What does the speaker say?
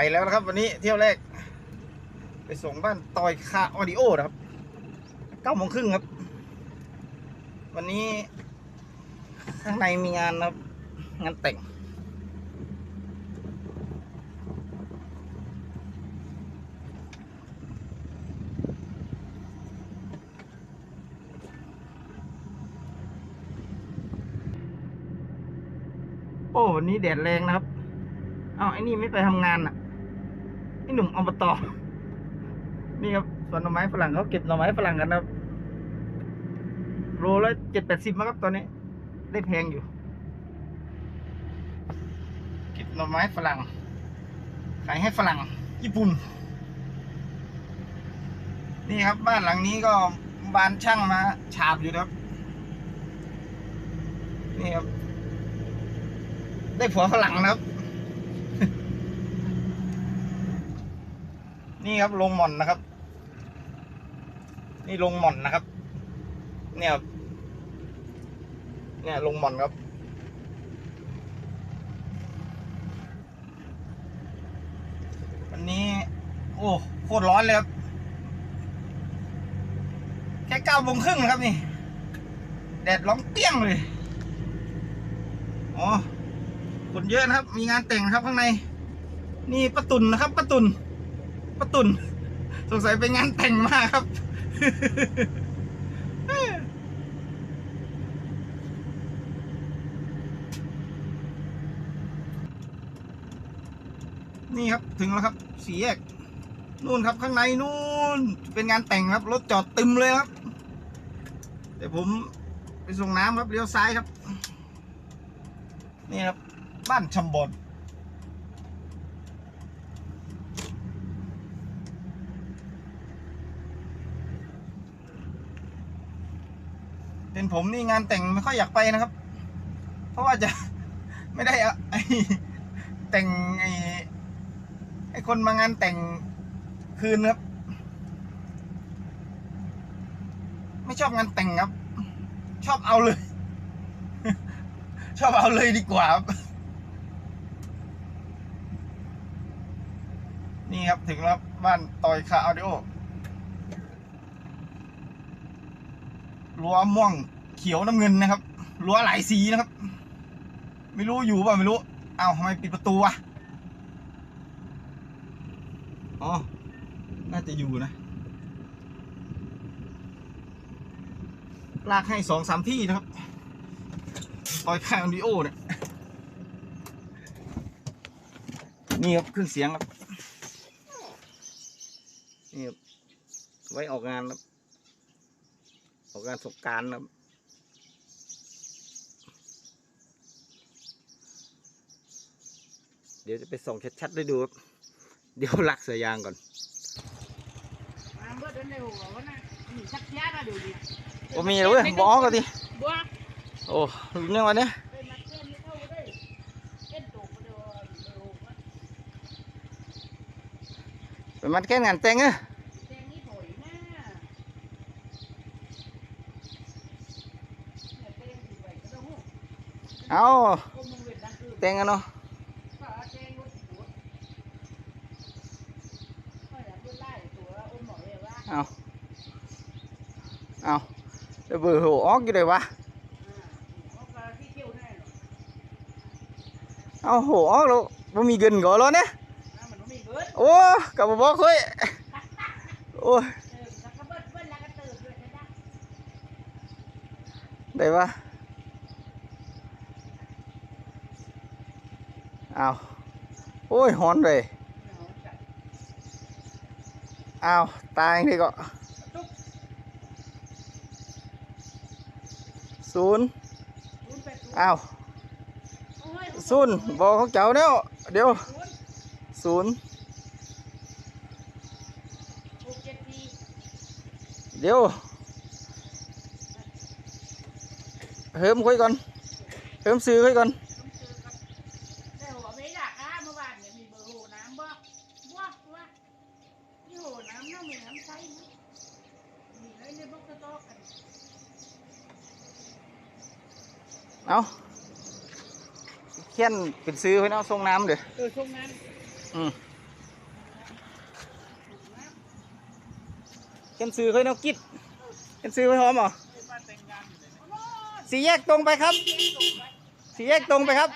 ไปแล้วนะครับ วันนี้เที่ยวแรก ไปส่งบ้านตอยคาออดิโอนะครับเก้าโมงครึ่งครับ วันนี้ ข้างในมีงานนะครับ งานแต่ง โอ้ วันนี้แดดแรงนะครับ เอ้าไอ้นี่ไม่ไปทำงานอะ ไอ้หนุ่มอบตนี่ครับสวนหน่อไม้ฝรั่งเขาเก็บหน่อไม้ฝรั่งกันนะครับโลละเจ็ดแปดสิบมั้งครับตอนนี้ ได้แพงอยู่ เก็บหน่อไม้ฝรั่ง ขายให้ฝรั่ง ญี่ปุ่น นี่ครับบ้านหลังนี้ก็บานช่างมาฉาบอยู่นะครับ นี่ครับ ได้ผัวฝรั่งนะครับ นี่ครับลงหม่อนนะครับ นี่ลงหม่อนนะครับ เนี่ยเนี่ยลงหม่อนครับ วันนี้ โอ้โคตรร้อนเลยครับแค่เก้าโมงครึ่งนะครับนี่ แดดร้องเปี้ยงเลยอ๋อคนเยอะนะครับ มีงานแต่งครับข้างใน นี่ประตุนนะครับประตุน ประตุนสงสัยไปงานแต่งมาครับ นี่ครับถึงแล้วครับสี่แยกนู่นครับข้างในนู่นเป็นงานแต่งครับ รถจอดตึมเลยครับเดี๋ยวผมไปส่งน้ำครับเลี้ยวซ้ายครับ นี่ครับ บ้านชำบอน เป็นผมนี่งานแต่งไม่ค่อยอยากไปนะครับ เพราะว่าจะไม่ได้อะไอแต่งไอไอคนมางานแต่งคืนครับไม่ชอบงานแต่งครับ ชอบเอาเลย ชอบเอาเลยดีกว่าครับนี่ครับถึงแล้วบ้านตอยคาออดิโอ รั้วม่วงเขียวน้ำเงินนะครับรั้วหลายสีนะครับ ไม่รู้อยู่ป่ะไม่รู้ เอ้าทำไมปิดประตูวะอ๋อ น่าจะอยู่นะ ลากให้สองสามที่นะครับตอยคาออดิโอเนี่ย นี่ครับเครื่องเสียงครับ นี่ครับไว้ออกงานครับ ออกงานสงการครับ เดี๋ยวจะไปส่องชัดๆได้ดูครับ เดี๋ยวลักเสือยางก่อนก็มีแล้วเว้ยบอกกันดิ Bữa, โอ้ยังวันนี้เป็นมันแค่งานแต่งอะ เอา Cô mong Nguyệt đang cư. แต่งกันเนาะ Bảo là tên luôn thì của. Thôi là bữa lai của tụi ôm mỏi về ba. เอาเอาเดี๋ยวเบื่อหัวออกอยู่เลยวะ À, nó có cái kiểu này rồi. เอาหัวออกแล้วบ่มีเงินก่อนแล้วเนี่ย À, mà nó bị bớt. โอ้กลับมาบอกเฮ้ยโอ้ย Ừ, nó có bớt bớt là cái từ rồi thế đó. ได้ปะ อาโอ้ยหอนเลย Nó chạy. เอาตายนี่ก็ศูนย์ Uống phải uống. เอา Ôi, ศูนย์บอกของเจ้าเนี่ยเดี๋ยว uống. ศูนย์ Uống chết đi. เดี๋ยวเฮิมคุยก่อนเฮิมซื้อคุยก่อนำน้ำมีน้ำใสนะมีไอ้เนบอกจะตอกันเอาเขียนเป็นซื้อไว้เนาะทรงน้ำเด้อเออช่วงน้นอืมเขียนซื้อไว้เนาะกิดเขียนซื้อไว้หอมเหรอเอสีแยกตรงไปครับ สีแยกตรงไปครับ